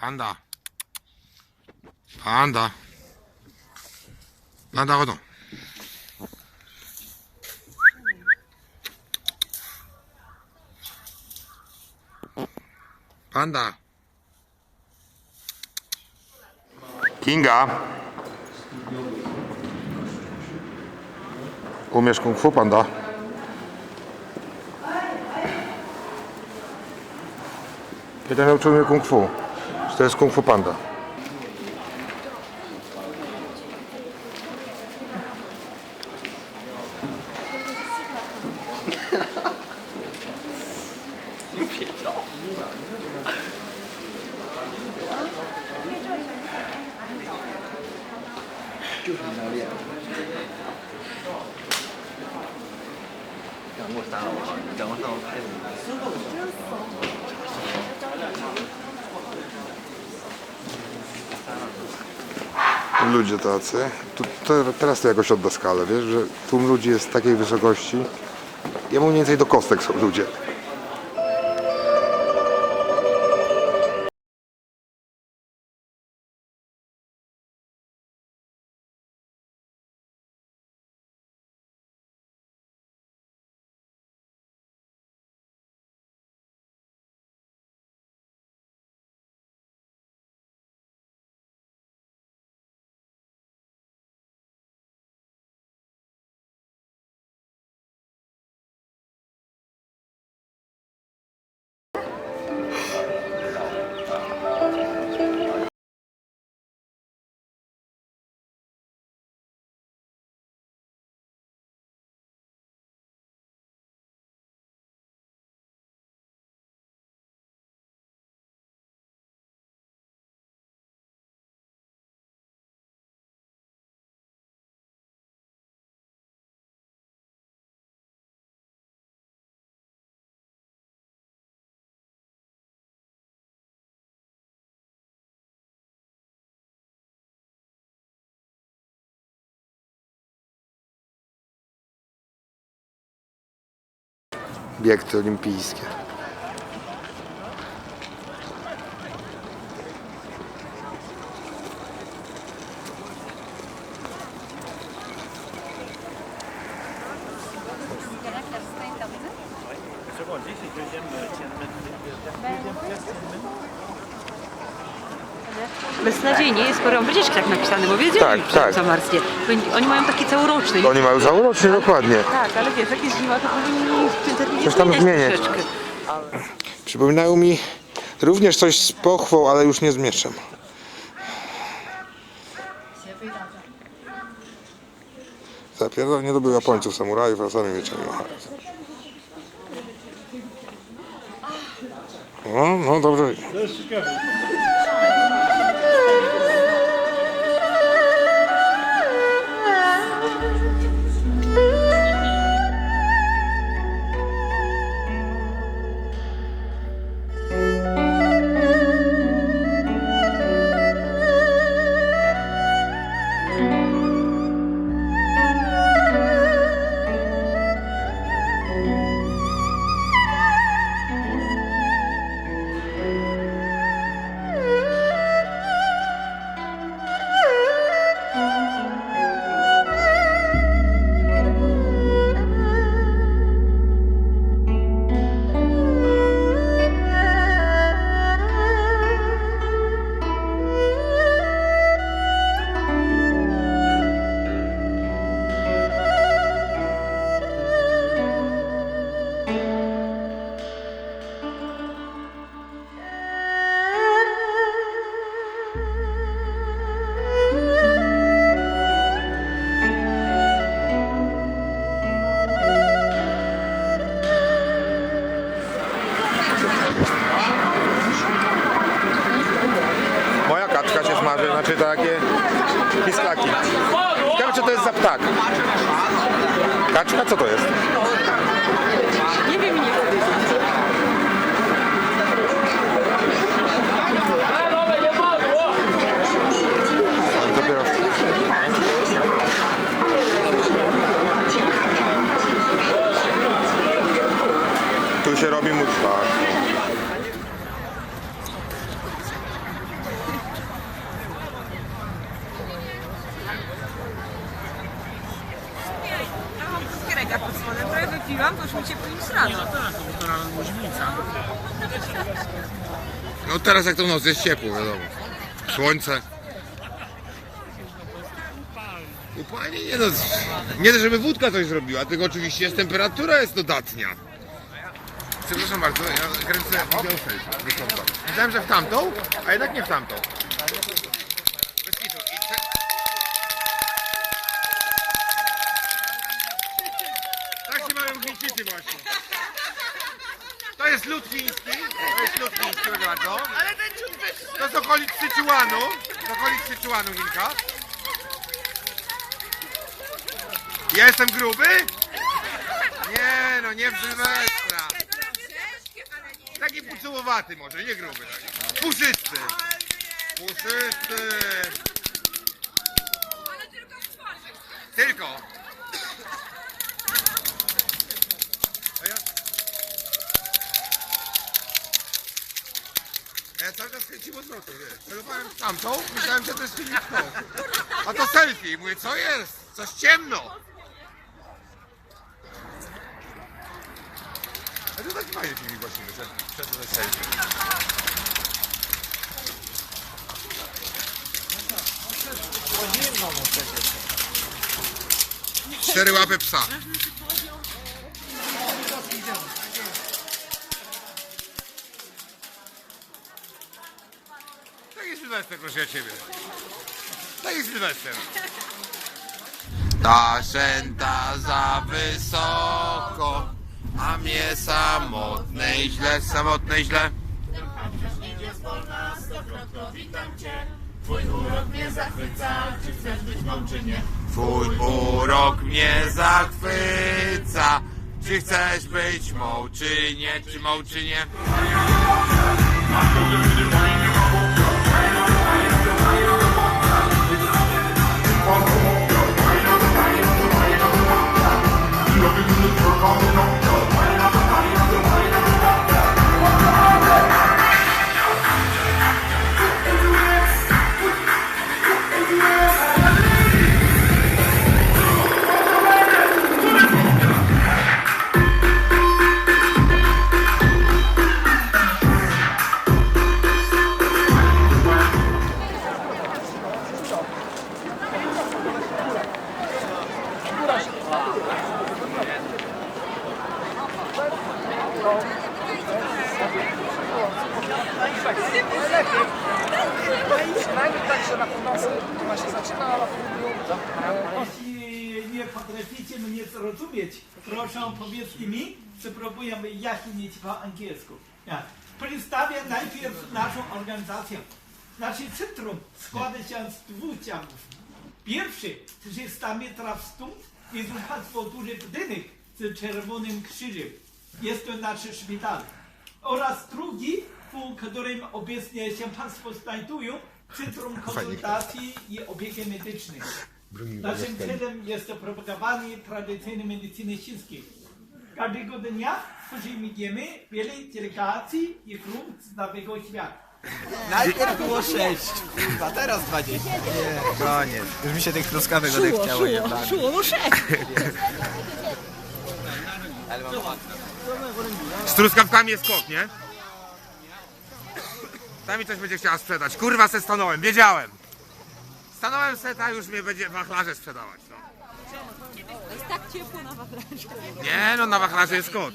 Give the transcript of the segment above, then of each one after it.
Panda. Panda. Panda, chodź. Panda. Kinga. Umiesz kung fu, panda? Jeden nauczył mnie kung fu. To jest kung fu panda. Ludzie tacy. Tu, te, teraz to jakoś odda skalę, wiesz, że tłum ludzi jest takiej wysokości. Ja mniej więcej do kostek są ludzie. Biegty olimpijskie. Beznadziejnie jest porą wycieczki tak napisane, bo wiedzieli, Tak, tak. zamarznie. Oni mają taki całoroczny. Oni mają całorocznie, dokładnie. Tak, ale wiesz, jak jest zima, to powinni w tym terminie Coś tam zmieniać troszeczkę. Przypominają mi również coś z pochwą, ale już nie z mieczem. Zapierdol nie dobył Japońców, samurajów, a sami mieczami machają. No, no dobrze. Moja ptak. Kaczka, co to jest? Nie wiem, nie powiedzieć. Dopiero. Tu się robi mu tak. Jajka pod spodem, trochę wypiłam, to już mi ciepło niż rano. No teraz jak to w nocy jest ciepło, wiadomo. Słońce. Upalnie nie no. Nie to, żeby wódka coś zrobiła, tylko oczywiście jest temperatura jest dodatnia. Przepraszam bardzo, ja kręcę wideo kąta. Myślałem, że w tamtą, a jednak nie w tamtą. Tak się mają Chińczycy właśnie. To jest lud chiński, to jest lud chiński, proszę bardzo. To z okolic Syczuanu, z okolic Syczuanu Chinka. Ja jestem gruby? Nie no, nie w Sylwestra. Taki pucułowaty może, nie gruby. Taki. Puszysty. Puszysty. Tylko. A ja... A ja cały czas kręciłem odwrotnie, wiesz. Celowałem tamtą, myślałem, że to jest filmik tą. A to selfie. Mówię, co jest? Coś ciemno. A to taki fajny filmik właśnie wyszedł. Przez to selfie. Cztery łapy psa. Taki Sylwester, proszę ja ciebie. Taki Sylwester. Ta szęta za wysoko, a mnie samotne i źle, samotne i źle. Twój urok mnie zachwyca, czy chcesz być mą, czy nie, czy mą, czy nie? Calling on Jeśli nie potraficie mnie zrozumieć, proszę powiedzcie mi, spróbuję wyjaśnić po angielsku. Ja. Przedstawię najpierw naszą organizację. Nasze centrum składa się z dwóch działów. Pierwszy, 300 metrów stąd, jest państwo duży budynek z czerwonym krzyżem. Jest to nasz szpital. Oraz drugi, w którym obecnie się państwo znajdują, Centrum Konsultacji i Opieki Medycznej. Naszym celem jest propagowanie tradycyjnej medycyny chińskiej. Każdego dnia przyjmujemy wiele delegacji i grup z całego świata. Najpierw było 6, a teraz 20. Nie, koniec. Już mi się tych truskawek odechciało jednak. Z truskawkami jest kot, nie? Ta mi coś będzie chciała sprzedać. Kurwa se stanąłem, wiedziałem. Stanąłem se, ta już mnie będzie wachlarze sprzedawać. No. Jest tak ciepło na wachlarze. Nie no, na wachlarze jest kot.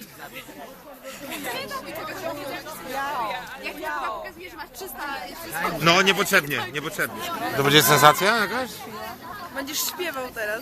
Jak mi chyba pokazuje, że masz 300, 300 No, niepotrzebnie, niepotrzebnie. To będzie sensacja jakaś? Będziesz śpiewał teraz.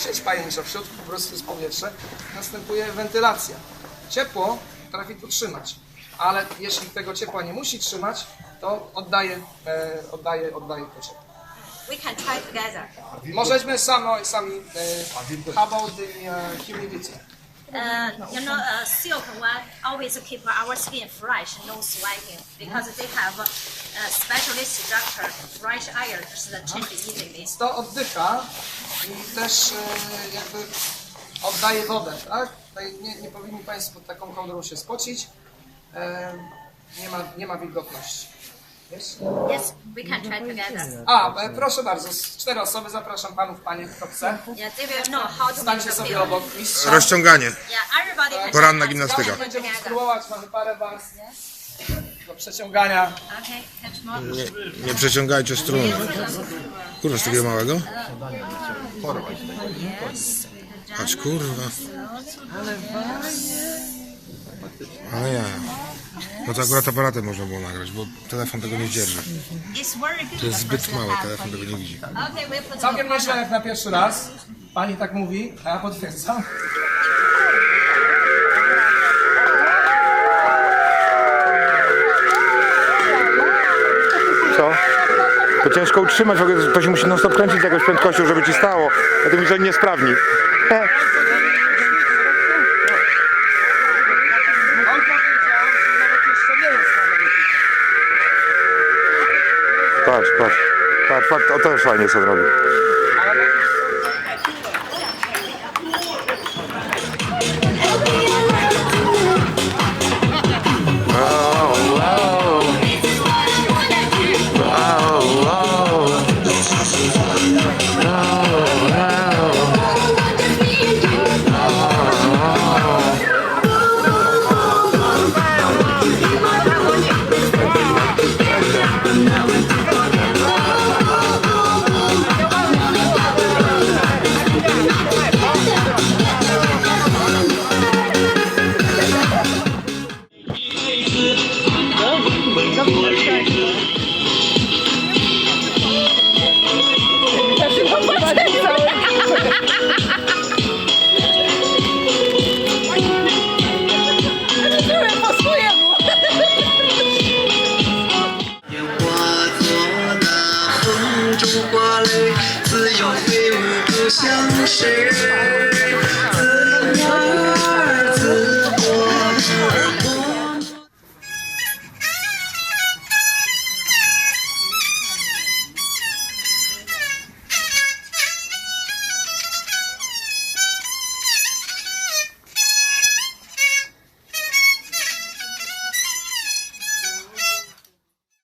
sieć pajęcza, w środku po prostu jest powietrze, następuje wentylacja. Ciepło potrafi to trzymać, ale jeśli tego ciepła nie musi trzymać, to oddaje, e, oddaje, oddaje to ciepło. We can try together. Możemy sami, sami e, how about the uh, humidity? Uh, you know, uh, silk one always keep our skin fresh, no sweating, because they have a, specially structured fresh air that change easily. To oddycha i też e, jakby oddaje wodę, tak? Tutaj nie, nie powinni Państwo pod taką kołdrą się spocić. E, nie, ma, nie ma wilgotności. Jest? Yes, we can try together. A, e, proszę bardzo, cztery osoby, zapraszam Panów, Panie, kto chce. Yeah, they will know how to Stańcie sobie obok mistrza. Rozciąganie. Yeah, everybody can Poranna gimnastyka. Będziemy spróbować, mamy parę warstw do przeciągania. Okay. Nie, nie przeciągajcie strun. Kurwa, z takiego małego? Patrz, kurwa. Ale ja. No to akurat aparatem można było nagrać, bo telefon tego nie dzierży. To jest zbyt małe, telefon tego nie widzi. Całkiem nieźle jak na pierwszy raz. Pani tak mówi, a ja potwierdzam. Co? To ciężko utrzymać, w ogóle to musi non stop kręcić jakąś prędkością, żeby ci stało. A to mi że nie sprawni. On powiedział, że nawet jeszcze nie jest na nowy Patrz, patrz. Patrz, patrz, o to już fajnie co robi. 自由飞舞，不相识。